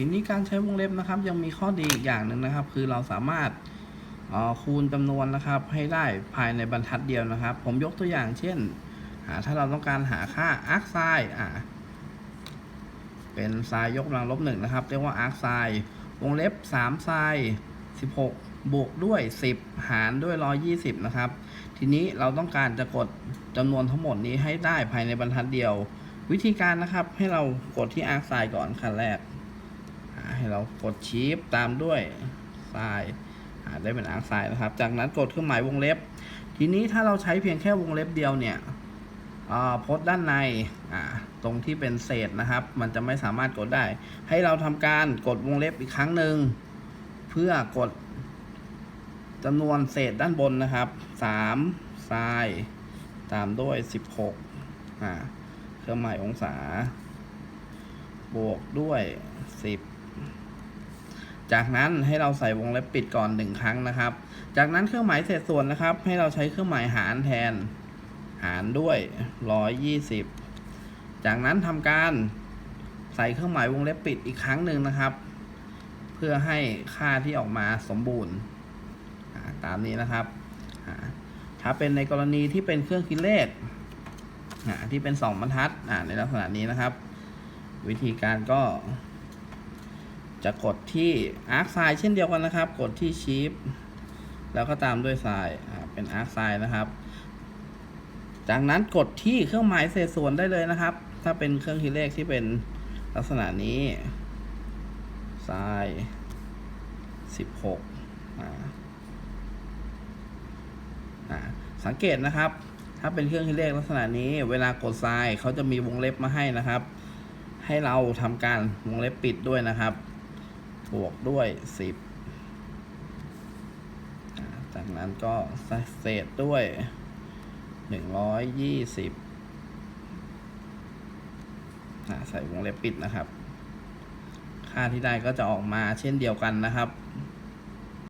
ทีนี้การใช้วงเล็บนะครับ ยังมีข้อดีอีกอย่างหนึ่งนะครับ คือเราสามารถคูณจำนวนนะครับ ให้ได้ภายในบรรทัดเดียวนะครับ ผมยกตัวอย่างเช่นอ่าถ้าเราต้องการหาค่าอาร์คไซน์อ่าเป็นไซน์ยกกำลังลบหนึ่งนะครับ เรียกว่าอาร์คไซน์วงเล็บ3ไซน์16 บวกด้วย 10 หารด้วย 120 นะครับ ทีนี้เราต้องการจะกดจำนวนทั้งหมดนี้ให้ได้ภายในบรรทัดเดียว วิธีการนะครับให้เรากดที่อาร์คไซน์ก่อนขั้นแรก ให้เรากดชีฟตามด้วยไซน์อ่าได้เป็นอาร์คไซน์นะครับ จากนั้นกดเครื่องหมายวงเล็บ ทีนี้ถ้าเราใช้เพียงแค่วงเล็บเดียวเนี่ยโพสต์ด้านในตรงที่เป็นเศษนะครับ มันจะไม่สามารถกดได้ ให้เราทำการกดวงเล็บอีกครั้งหนึ่งเพื่อกดจำนวนเศษด้านบนนะครับ3ไซน์ตามด้วย 16อ่าเครื่องหมายองศา บวกด้วย 10 จากนั้นให้เราใส่วงเล็บปิดก่อนหนึ่งครั้งนะครับ จากนั้นเครื่องหมายเศษส่วนนะครับ ให้เราใช้เครื่องหมายหารแทน หารด้วย 120 จากนั้นทำการใส่เครื่องหมายวงเล็บปิดอีกครั้งหนึ่งนะครับ เพื่อให้ค่าที่ออกมาสมบูรณ์ตามนี้นะครับ ถ้าเป็นในกรณีที่เป็นเครื่องคิดเลขที่เป็นสองบรรทัดในลักษณะนี้นะครับ วิธีการก็ จะกดที่ Arc Size เช่นเดียวกันนะครับ กดที่ Shift แล้วก็ตามด้วย Size เป็น Arc Size นะครับ จากนั้นกดที่เครื่องหมายเศษส่วนได้เลยนะครับ ถ้าเป็นเครื่องคิดเลขที่เป็นลักษณะนี้ Size 16อ่าสังเกตนะครับ ถ้าเป็นเครื่องคิดเลขลักษณะนี้ เวลากดทรายเขาจะมีวงเล็บมาให้นะครับ ให้เราทำการวงเล็บปิดด้วยนะครับ บวกด้วย 10 จากนั้นก็เศษด้วย 120อ่าใส่วงเล็บปิดนะครับ ค่าที่ได้ก็จะออกมาเช่นเดียวกันนะครับ